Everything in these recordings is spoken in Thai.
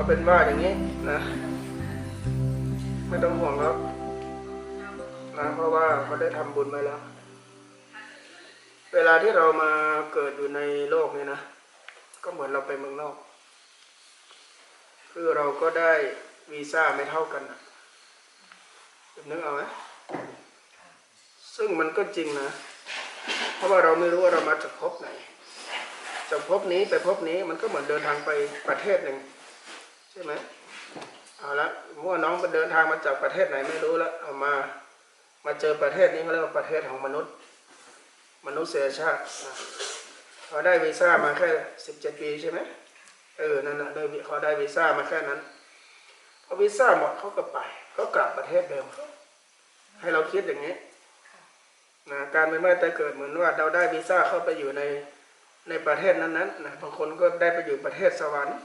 เอาเป็นว่าอย่างนี้นะ ไม่ต้องห่วงครับนะเพราะว่าเขาได้ทำบุญมาแล้ว เวลาที่เรามาเกิดอยู่ในโลกนี้นะ ก็เหมือนเราไปเมืองนอก คือเราก็ได้วีซ่าไม่เท่ากันนะนึกเอาไหมซึ่งมันก็จริงนะ เพราะว่าเราไม่รู้ว่าเรามาจากภพไหนจากภพนี้ไปภพนี้มันก็เหมือนเดินทางไปประเทศหนึ่ง ใช่ไหมเอาละมื่อน้องไปเดินทางมาจากประเทศไหนไม่รู้แล้วเอามามาเจอประเทศนี้เขาเรียกว่าประเทศของมนุษย์ มนุษยชาติเขาได้วีซ่ามาแค่สิบเจ็ดปีใช่ไหมเออนั่นแหละได้เขาได้วีซ่ามาแค่นั้นพอวีซ่าหมดเขาก็ไปก็กลับประเทศเดิมให้เราคิดอย่างนี้นะการเป็นมาแต่เกิดเหมือนว่าเราได้วีซ่าเข้าไปอยู่ในในประเทศนั้นๆนะบางคนก็ได้ไปอยู่ประเทศสวรรค์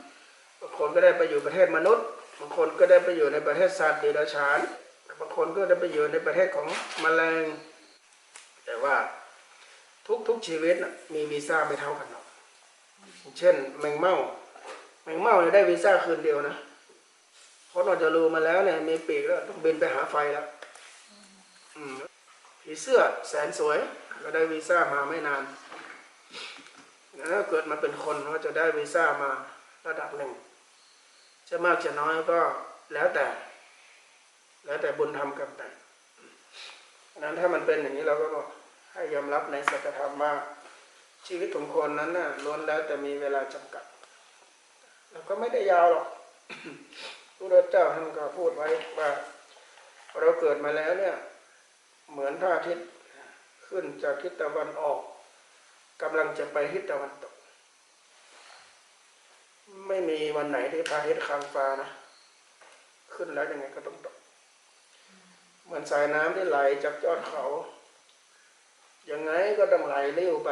บางคนก็ได้ไปอยู่ประเทศมนุษย์ บางคนก็ได้ไปอยู่ในประเทศสัตว์เดรัจฉาน บางคนก็ได้ไปอยู่ในประเทศของแมลง แต่ว่าทุกทุกชีวิตมีวีซ่าไม่เท่ากันหรอกเช่น แมงเม่า แมงเม่าเนี่ยได้วีซ่าคืนเดียวนะเพราะนอกจากรูมาแล้วเนี่ยมีปีกแล้วต้องบินไปหาไฟแล้วผีเสื้อแสนสวย ก็ได้วีซ่ามาไม่นาน แล้วเกิดมาเป็นคนก็จะได้วีซ่ามา ระดับหนึ่ง จะมากจะน้อยก็แล้วแต่ แล้วแต่บุญทำกรรมแต่งดังนั้นถ้ามันเป็นอย่างนี้เราก็ให้ยอมรับในสัจธรรมว่าชีวิตของคนนั้นน่ะล้วนแล้วแต่มีเวลาจำกัด แล้วก็ไม่ได้ยาวหรอกพระเจ้าท่านก็พูดไว้ว่า เราเกิดมาแล้วเนี่ย เหมือนพระอาทิตย์ขึ้นจากทิศตะวันออกกำลังจะไปทิศตะวันตก ไม่มีวันไหนที่พระอาทิตย์ค้างฟ้านะ ขึ้นแล้วยังไงก็ต้องตก เหมือนสายน้ำที่ไหลจากยอดเขา ยังไงก็ต้องไหลเลี้ยวไป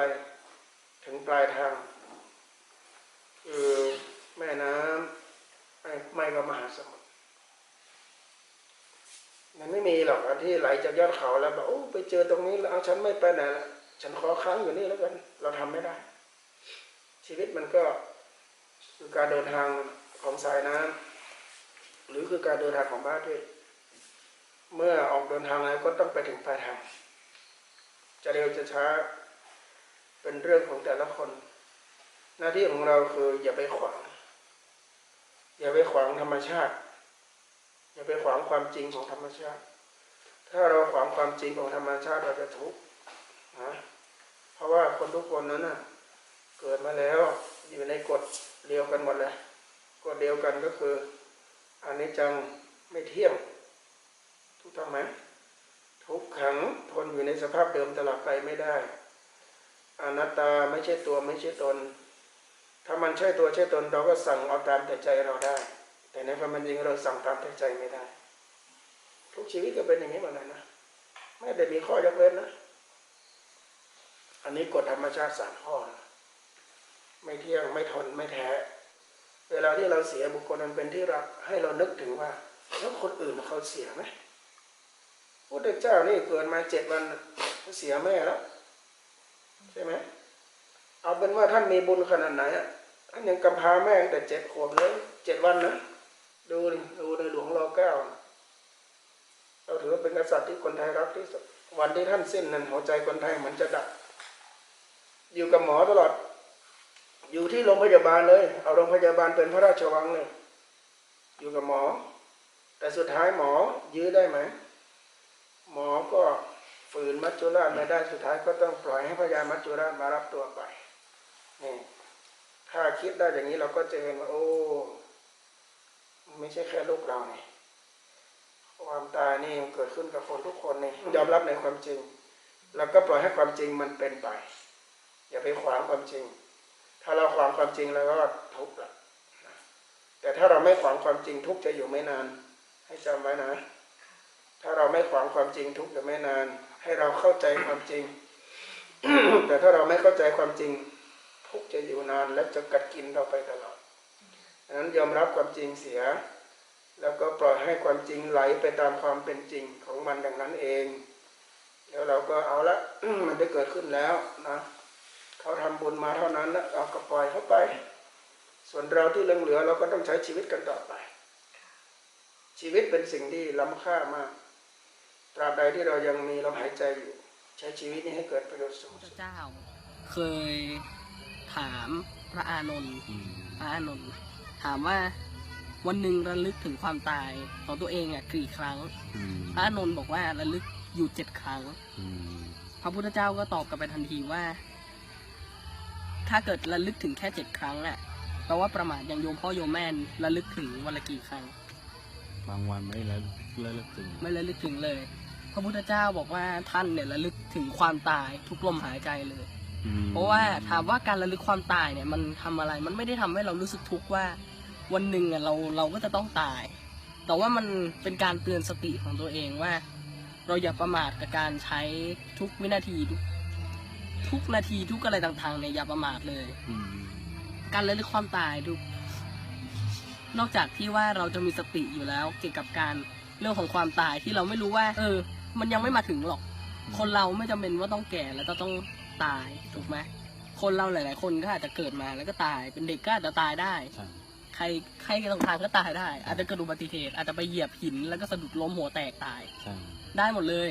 ถึงปลายทางคือแม่น้ำไม่ไม่ก็มหาสมุทรมันไม่มีหรอกที่ไหลจากยอดเขาแล้วบอกโอ้ไปเจอตรงนี้แล้วเอาฉันไม่ไปไหนละฉันขอค้างอยู่นี่แล้วกัน เราทำไม่ได้ ชีวิตมันก็ คือการเดินทางของสายน้ำหรือคือการเดินทางของบ้านด้วยเมื่อออกเดินทางแล้วก็ต้องไปถึงปลายทาง จะเร็วจะช้าเป็นเรื่องของแต่ละคน หน้าที่ของเราคืออย่าไปขวาง อย่าไปขวางธรรมชาติ อย่าไปขวางความจริงของธรรมชาติ ถ้าเราขวางความจริงของธรรมชาติเราจะทุกข์นะเพราะว่าคนทุกคนนั้นน่ะ เกิดมาแล้วอยู่ในกฎเดียวกันหมดเลยกฎเดียวกันก็คืออันนี้จังไม่เที่ยงถูกต้องไหมทุกขังทนอยู่ในสภาพเดิมตลอดไปไม่ได้อนัตตาไม่ใช่ตัวไม่ใช่ตน ถ้ามันใช่ตัวใช่ตนเราก็สั่งเอาตามแต่ใจเราได้ แต่ในความเป็นจริงเราสั่งตามแต่ใจไม่ได้ ทุกชีวิตก็เป็นอย่างนี้หมดเลยนะไม่ได้มีข้อยกเว้นนะ อันนี้กฎธรรมชาติสามข้อนะ ไม่เที่ยงไม่ทนไม่แท้ เวลาที่เราเสียบุคคลนั้นเป็นที่รักให้เรานึกถึงว่าแล้วคนอื่นเขาเสียไหมพุทธเจ้านี่เกิดมาเจ็ดวันเสียแม่แล้วใช่ไหมเอาเป็นว่าท่านมีบุญขนาดไหนอะท่านยังกำพร้าแม่แต่เจ็ดขวบเลยเจ็ดวันนะดูดูในหลวงรอเก้าเราถือว่าเป็นกษัตริย์ที่คนไทยรักที่สุดวันที่ท่านสิ้นนั้นหัวใจคนไทยเหมือนจะดับอยู่กับหมอตลอด อยู่ที่โรงพยาบาลเลย เอาโรงพยาบาลเป็นพระราชวังเลย อยู่กับหมอ แต่สุดท้ายหมอยื้อได้ไหม หมอก็ฝืนมัจจุราชไม่ได้สุดท้ายก็ต้องปล่อยให้พญามัจจุราชมารับตัวไปนี่ถ้าคิดได้อย่างนี้เราก็จะเห็นว่าโอ้ ไม่ใช่แค่ลูกเราเนี่ยความตายนี่มันเกิดขึ้นกับคนทุกคนนี่ยอมรับในความจริง แล้วก็ปล่อยให้ความจริงมันเป็นไป อย่าไปขวางความจริง ถ้าเราขวางความจริงแล้วก็ทุกข์ละนะแต่ถ้าเราไม่ขวางความจริงทุกข์จะอยู่ไม่นาน ให้จำไว้นะ ถ้าเราไม่ขวางความจริงทุกข์จะไม่นาน ให้เราเข้าใจความจริง แต่ถ้าเราไม่เข้าใจความจริง ทุกข์จะอยู่นานและจะกัดกินเราไปตลอดดังนั้นยอมรับความจริงเสีย แล้วก็ปล่อยให้ความจริงไหลไปตามความเป็นจริงของมันดังนั้นเองแล้วเราก็เอาละมันได้เกิดขึ้นแล้วนะ เขาทำบุญมาเท่านั้นนะเอาก็ปล่อยเขาไป ส่วนเราที่เหลือๆเราก็ต้องใช้ชีวิตกันต่อไป ชีวิตเป็นสิ่งที่ล้ำค่ามาก ตราบใดที่เรายังมีลมหายใจอยู่ ใช้ชีวิตนี้ให้เกิดประโยชน์สูงพสุระดเจ้า เคยถามพระอานนท์อืมพระอานนท์ถามว่าวันหนึ่งระลึกถึงความตายของตัวเองอะกี่ครั้งอืมพระอานนท์บอกว่าระลึกอยู่เจ็ดครั้งอืมพระพุทธเจ้าก็ตอบกลับไปทันทีว่า ถ้าเกิดระลึกถึงแค่เจ็ดครั้งอะแปลว่าประมาทอย่างโยมพ่อโยมแม่นระลึกถึงวันละกี่ครั้ง บางวันไม่แล้วเลิกถึง ไม่ระลึกถึงเลย พระพุทธเจ้าบอกว่าท่านเนี่ยระลึกถึงความตายทุกลมหายใจเลยอืมเพราะว่าถามว่าการระลึกความตายเนี่ยมันทำอะไร มันไม่ได้ทำให้เรารู้สึกทุกข์ว่า วันหนึ่งอะเราเราก็จะต้องตาย แต่ว่ามันเป็นการเตือนสติของตัวเองว่า เราอย่าประมาทกับการใช้ทุกวินาที ทุกทุกนาทีทุกอะไรต่างๆเนี่ยอย่าประมาทเลย อืมการระลึกความตายทุกนอกจากที่ว่าเราจะมีสติอยู่แล้ว เกี่ยวกับการเรื่องของความตายที่เราไม่รู้ว่า เออ มันยังไม่มาถึงหรอก คนเราไม่จำเป็นว่าต้องแก่แล้วจะต้องตายถูกไหมคนเราหลาย ๆ คนก็อาจจะเกิดมาแล้วก็ตาย เป็นเด็กก็อาจจะตายได้ ใช่ใครใครตรงทางก็ตายได้ อาจจะเกิดอุบัติเหตุอาจจะไปเหยียบหินแล้วก็สะดุดล้มหัวแตกตาย ใช่ ได้หมดเลย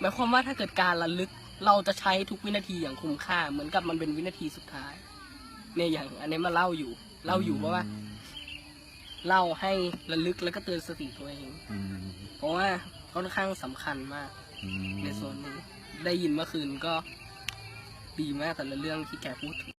หมายความว่าถ้าเกิดการระลึก เราจะใช้ทุกวินาทีอย่างคุ้มค่า เหมือนกับมันเป็นวินาทีสุดท้าย เนี่ยอย่าง อันนี้มาเล่าอยู่ เล่าอยู่เพราะว่า เล่าให้ระลึกแล้วก็เตือนสติตัวเอง อืมเพราะว่าค่อนข้างสำคัญมาก อืม ในโซนนี้ได้ยินเมื่อคืนก็ดีมากแต่ละเรื่องที่แกพูดถึง